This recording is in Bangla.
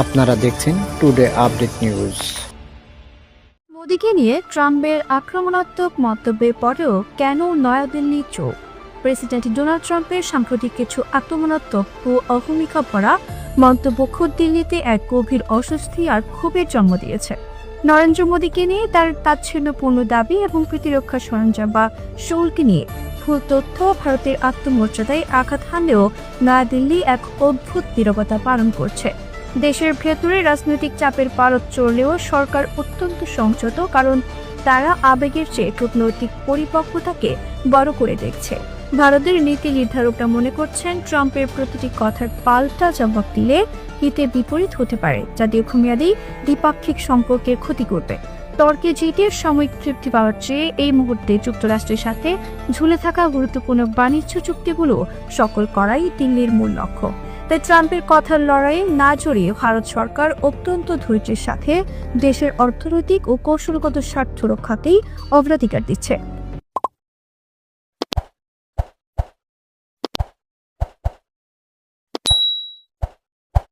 আপনারা দেখছেন টুডে আপডেট নিউজ মোদীকে নিয়ে ট্রাম্পের আক্রমণাত্মক মন্তব্যের পরেও কেন নয়াদিল্লি চোখ? প্রেসিডেন্ট ডোনাল্ড ট্রাম্পের সাম্প্রতিক কিছু আক্রমণাত্মক ও অভূমিকা ভরা মন্তব্য খুদ দিল্লিতে এক গভীর অস্বস্তি আর ক্ষোভের জন্ম দিয়েছে। নরেন্দ্র মোদীকে নিয়ে তার তাচ্ছিন্যপূর্ণ দাবি এবং প্রতিরক্ষা সরঞ্জাম বা শুল্ক নিয়ে। ভুল তথ্য ভারতের আত্মমর্যাদায় আঘাত হানলেও নয়াদিল্লি এক অদ্ভুত নীরবতা পালন করছে। দেশের ভেতরে রাজনৈতিক চাপের পারদ চড়লেও সরকার অত্যন্ত সংযত কারণ তারা আবেগের চেয়ে কূটনৈতিক পরিপক্বতাকে বড় করে দেখছে। ভারতের নীতি নির্ধারকরা মনে করছেন, ট্রাম্পের প্রতিটি কথার পাল্টা জবাব দিলে হিতে বিপরীত হতে পারে, যা দীর্ঘমেয়াদী দ্বিপাক্ষিক সম্পর্কের ক্ষতি করবে। তর্কে জিতে সাময়িক তৃপ্তি পাওয়ার চেয়ে এই মুহূর্তে যুক্তরাষ্ট্রের সাথে ঝুলে থাকা গুরুত্বপূর্ণ বাণিজ্য চুক্তিগুলো সকল করাই দিল্লির মূল লক্ষ্য। তাই ট্রাম্পের কথার লড়াইয়ে না জড়িয়ে ভারত সরকার অত্যন্ত ধৈর্যের সাথে দেশের অর্থনৈতিক ও কৌশলগত স্বার্থ রক্ষাতেই অগ্রাধিকার দিচ্ছে।